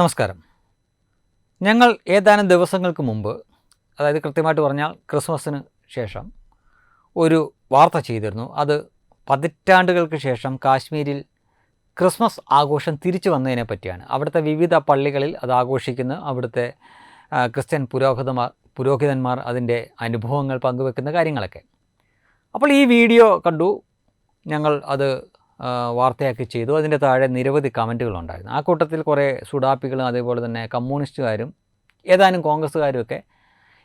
നമസ്കാരം. ഞങ്ങൾ ഏതാനും ദിവസങ്ങൾക്ക് മുമ്പ് അതായത് കൃത്യമായിട്ട് പറഞ്ഞാൽ ക്രിസ്മസിന് ശേഷം ഒരു വാർത്ത ചെയ്തിരുന്നു. അത് പതിറ്റാണ്ടുകൾക്ക് ശേഷം കാശ്മീരിൽ ക്രിസ്മസ് ആഘോഷം തിരിച്ചു വന്നതിനെ പറ്റിയാണ്. അവിടുത്തെ വിവിധ പള്ളികളിൽ അത് ആഘോഷിക്കുന്ന. അവിടുത്തെ ക്രിസ്ത്യൻ പുരോഹിതന്മാർ പുരോഹിതന്മാർ അതിന്റെ അനുഭവങ്ങൾ പങ്കുവെക്കുന്ന കാര്യങ്ങളൊക്കെ. അപ്പോൾ ഈ വീഡിയോ കണ്ടു. ഞങ്ങൾ അത് വാർത്തയാക്കി ചെയ്തു. അതിന്റെ താഴെ നിരവധി കമന്റുകളുണ്ടായിരുന്നു. ആ കൂട്ടത്തിൽ കുറേ സുഡാപ്പികളും അതേപോലെ തന്നെ കമ്മ്യൂണിസ്റ്റുകാരും ഏതാനും കോൺഗ്രസ്സുകാരും ഒക്കെ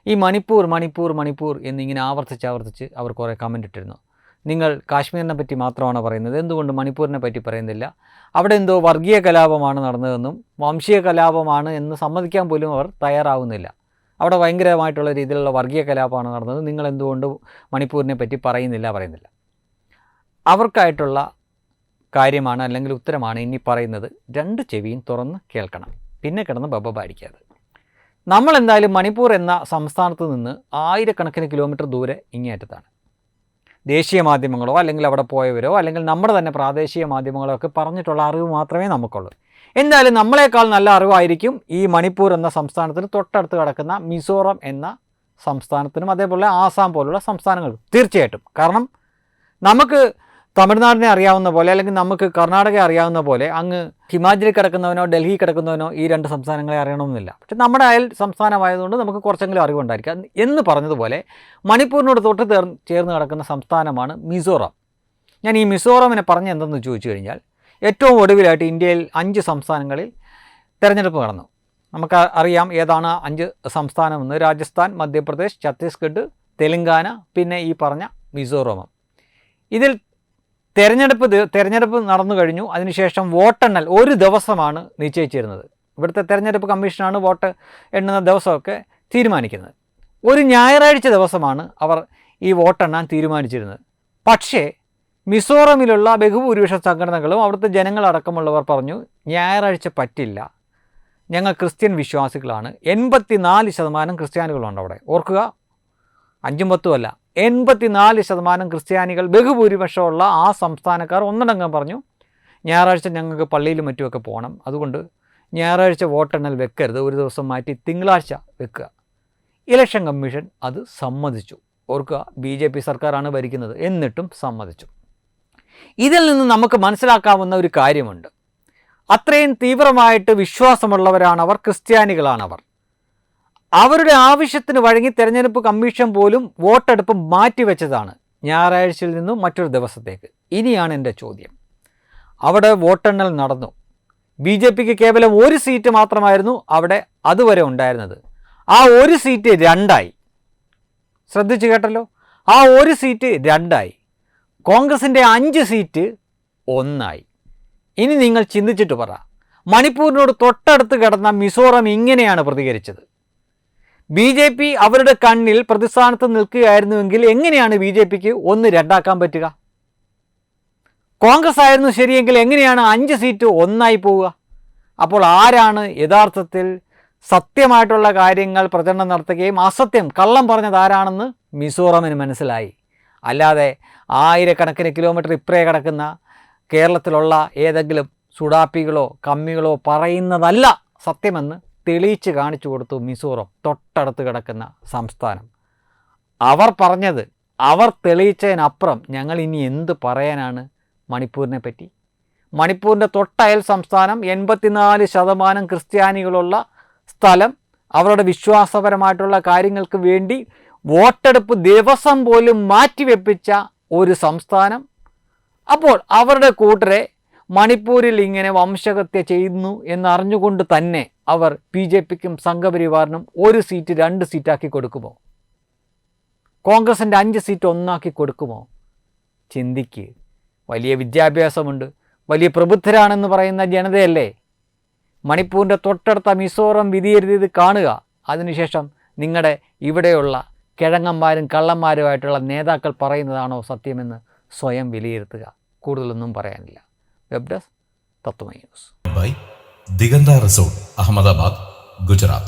ഈ മണിപ്പൂർ മണിപ്പൂർ മണിപ്പൂർ എന്നിങ്ങനെ ആവർത്തിച്ച് ആവർത്തിച്ച് അവർ കുറേ കമന്റ് ഇട്ടിരുന്നു. നിങ്ങൾ കാശ്മീരിനെ പറ്റി മാത്രമാണ് പറയുന്നത്? എന്തുകൊണ്ട് മണിപ്പൂരിനെ പറ്റി പറയുന്നില്ല? അവിടെ എന്തോ വർഗീയ കലാപമാണ് നടന്നതെന്നും വംശീയ കലാപമാണ് എന്ന് സമ്മതിക്കാൻ പോലും അവർ തയ്യാറാവുന്നില്ല. അവിടെ ഭയങ്കരമായിട്ടുള്ള രീതിയിലുള്ള വർഗീയ കലാപമാണ് നടന്നത്. നിങ്ങൾ എന്തുകൊണ്ട് മണിപ്പൂരിനെ പറ്റി പറയുന്നില്ല പറയുന്നില്ല? അവർക്കായിട്ടുള്ള കാര്യമാണ് അല്ലെങ്കിൽ ഉത്തരമാണ് ഇനി പറയുന്നത്. രണ്ട് ചെവിയും തുറന്ന് കേൾക്കണം. പിന്നെ കിടന്ന് ബബ പാടിക്കാതെ. നമ്മൾ എന്തായാലും മണിപ്പൂർ എന്ന സംസ്ഥാനത്ത് നിന്ന് ആയിരക്കണക്കിന് കിലോമീറ്റർ ദൂരെ ഇങ്ങേറ്റത്താണ് ദേശീയ മാധ്യമങ്ങളോ അല്ലെങ്കിൽ അവിടെ പോയവരോ അല്ലെങ്കിൽ നമ്മുടെ തന്നെ പ്രാദേശിക മാധ്യമങ്ങളോ ഒക്കെ പറഞ്ഞിട്ടുള്ള അറിവ് മാത്രമേ നമുക്കുള്ളൂ. എന്തായാലും നമ്മളെക്കാൾ നല്ല അറിവായിരിക്കും ഈ മണിപ്പൂർ എന്ന സംസ്ഥാനത്തിന് തൊട്ടടുത്ത് കിടക്കുന്ന മിസോറം എന്ന സംസ്ഥാനത്തിനും അതേപോലെ ആസാം പോലുള്ള സംസ്ഥാനങ്ങൾക്കും. തീർച്ചയായിട്ടും. കാരണം നമുക്ക് തമിഴ്നാടിനെ അറിയാവുന്ന പോലെ അല്ലെങ്കിൽ നമുക്ക് കർണാടക അറിയാവുന്ന പോലെ അങ്ങ് ഹിമാചലിൽ കിടക്കുന്നവനോ ഡൽഹി കിടക്കുന്നവനോ ഈ രണ്ട് സംസ്ഥാനങ്ങളെ അറിയണമെന്നില്ല. പക്ഷെ നമ്മുടെ അയൽ സംസ്ഥാനമായതുകൊണ്ട് നമുക്ക് കുറച്ചെങ്കിലും അറിവുണ്ടായിരിക്കാം. എന്ന് പറഞ്ഞതുപോലെ മണിപ്പൂരിനോട് തൊട്ട് ചേർ ചേർന്ന് കിടക്കുന്ന സംസ്ഥാനമാണ് മിസോറാം. ഞാൻ ഈ മിസോറാമിനെ പറഞ്ഞ എന്തെന്ന് ചോദിച്ചു കഴിഞ്ഞാൽ ഏറ്റവും ഒടുവിലായിട്ട് ഇന്ത്യയിൽ അഞ്ച് സംസ്ഥാനങ്ങളിൽ തിരഞ്ഞെടുപ്പ് നടന്നു. നമുക്ക് അറിയാം ഏതാണ് അഞ്ച് സംസ്ഥാനമെന്ന്. രാജസ്ഥാൻ മധ്യപ്രദേശ് ഛത്തീസ്ഗഡ് തെലങ്കാന പിന്നെ ഈ പറഞ്ഞ മിസോറാമും. ഇതിൽ തെരഞ്ഞെടുപ്പ് തെരഞ്ഞെടുപ്പ് നടന്നു കഴിഞ്ഞു. അതിനുശേഷം വോട്ടെണ്ണൽ ഒരു ദിവസമാണ് നിശ്ചയിച്ചിരുന്നത്. ഇവിടുത്തെ തെരഞ്ഞെടുപ്പ് കമ്മീഷനാണ് വോട്ട് എണ്ണുന്ന ദിവസമൊക്കെ തീരുമാനിക്കുന്നത്. ഒരു ഞായറാഴ്ച ദിവസമാണ് അവർ ഈ വോട്ടെണ്ണാൻ തീരുമാനിച്ചിരുന്നത്. പക്ഷേ മിസോറമിലുള്ള ബഹുഭൂരിപക്ഷ സംഘടനകളും അവിടുത്തെ ജനങ്ങളടക്കമുള്ളവർ പറഞ്ഞു ഞായറാഴ്ച പറ്റില്ല. ഞങ്ങൾ ക്രിസ്ത്യൻ വിശ്വാസികളാണ്. എൺപത്തി നാല് ശതമാനം ക്രിസ്ത്യാനികളുണ്ട് അവിടെ. ഓർക്കുക അഞ്ചും പത്തും അല്ല. എൺപത്തിനാല് ശതമാനം ക്രിസ്ത്യാനികൾ ബഹുഭൂരിപക്ഷമുള്ള ആ സംസ്ഥാനക്കാർ ഒന്നടങ്കം പറഞ്ഞു ഞായറാഴ്ച ഞങ്ങൾക്ക് പള്ളിയിലും മറ്റുമൊക്കെ പോകണം അതുകൊണ്ട് ഞായറാഴ്ച വോട്ടെണ്ണൽ വെക്കരുത്. ഒരു ദിവസം മാറ്റി തിങ്കളാഴ്ച വെക്കുക. ഇലക്ഷൻ കമ്മീഷൻ അത് സമ്മതിച്ചു. ഓർക്കുക ബി ജെ പി സർക്കാരാണ് ഭരിക്കുന്നത്. എന്നിട്ടും സമ്മതിച്ചു. ഇതിൽ നിന്ന് നമുക്ക് മനസ്സിലാക്കാവുന്ന ഒരു കാര്യമുണ്ട്. അത്രയും തീവ്രമായിട്ട് വിശ്വാസമുള്ളവരാണവർ ക്രിസ്ത്യാനികളാണവർ. അവരുടെ ആവശ്യത്തിന് വഴങ്ങി തെരഞ്ഞെടുപ്പ് കമ്മീഷൻ പോലും വോട്ടെടുപ്പ് മാറ്റിവെച്ചതാണ്. ഞായറാഴ്ചയിൽ നിന്നും മറ്റൊരു ദിവസത്തേക്ക്. ഇനിയാണ് എന്റെ ചോദ്യം. അവിടെ വോട്ടെണ്ണൽ നടന്നു. ബി ജെ പിക്ക് കേവലം ഒരു സീറ്റ് മാത്രമായിരുന്നു അവിടെ അതുവരെ ഉണ്ടായിരുന്നത്. ആ ഒരു സീറ്റ് രണ്ടായി. ശ്രദ്ധിച്ചു കേട്ടല്ലോ? ആ ഒരു സീറ്റ് രണ്ടായി. കോൺഗ്രസിന്റെ അഞ്ച് സീറ്റ് ഒന്നായി. ഇനി നിങ്ങൾ ചിന്തിച്ചിട്ട് പറ. മണിപ്പൂരിനോട് തൊട്ടടുത്ത് കിടന്ന മിസോറം ഇങ്ങനെയാണ് പ്രതികരിച്ചത്. ബി ജെ പി അവരുടെ കണ്ണിൽ പ്രതിസ്ഥാനത്ത് നിൽക്കുകയായിരുന്നുവെങ്കിൽ എങ്ങനെയാണ് ബി ജെ പിക്ക് ഒന്ന് രണ്ടാക്കാൻ പറ്റുക? കോൺഗ്രസ് ആയിരുന്നു ശരിയെങ്കിൽ എങ്ങനെയാണ് അഞ്ച് സീറ്റ് ഒന്നായി പോവുക? അപ്പോൾ ആരാണ് യഥാർത്ഥത്തിൽ സത്യമായിട്ടുള്ള കാര്യങ്ങൾ പ്രചരണം നടത്തുകയും അസത്യം കള്ളം പറഞ്ഞത് ആരാണെന്ന് മിസോറമിന് മനസ്സിലായി. അല്ലാതെ ആയിരക്കണക്കിന് കിലോമീറ്റർ ഇപ്പറേ കിടക്കുന്ന കേരളത്തിലുള്ള ഏതെങ്കിലും സുഡാപ്പികളോ കമ്മികളോ പറയുന്നതല്ല സത്യമെന്ന് തെളിയിച്ച് കാണിച്ചു കൊടുത്തു മിസോറം തൊട്ടടുത്ത് കിടക്കുന്ന സംസ്ഥാനം. അവർ പറഞ്ഞത് അവർ തെളിയിച്ചതിനപ്പുറം ഞങ്ങൾ ഇനി എന്ത് പറയാനാണ് മണിപ്പൂരിനെ പറ്റി. മണിപ്പൂരിന്റെ തൊട്ടയൽ സംസ്ഥാനം എൺപത്തിനാല് ശതമാനം ക്രിസ്ത്യാനികളുള്ള സ്ഥലം അവരുടെ വിശ്വാസപരമായിട്ടുള്ള കാര്യങ്ങൾക്ക് വേണ്ടി വോട്ടെടുപ്പ് ദിവസം പോലും മാറ്റിവെപ്പിച്ച ഒരു സംസ്ഥാനം. അപ്പോൾ അവരുടെ കൂട്ടരെ മണിപ്പൂരിൽ ഇങ്ങനെ വംശഹത്യ ചെയ്യുന്നു എന്നറിഞ്ഞുകൊണ്ട് തന്നെ അവർ ബി ജെ പിക്കും സംഘപരിവാറിനും ഒരു സീറ്റ് രണ്ട് സീറ്റാക്കി കൊടുക്കുമോ? കോൺഗ്രസിന്റെ അഞ്ച് സീറ്റ് ഒന്നാക്കി കൊടുക്കുമോ? ചിന്തിക്ക്. വലിയ വിദ്യാഭ്യാസമുണ്ട്. വലിയ പ്രബുദ്ധരാണെന്ന് പറയുന്ന ജനതയല്ലേ? മണിപ്പൂരിന്റെ തൊട്ടടുത്ത മിസോറം വിധിയെഴുതിയത് കാണുക. അതിനുശേഷം നിങ്ങളുടെ ഇവിടെയുള്ള കിഴങ്ങന്മാരും കള്ളന്മാരുമായിട്ടുള്ള നേതാക്കൾ പറയുന്നതാണോ സത്യമെന്ന് സ്വയം വിലയിരുത്തുക. കൂടുതലൊന്നും പറയാനില്ല. Web desk Tattvamayi news by Diganta Resort, Ahmedabad, Gujarat.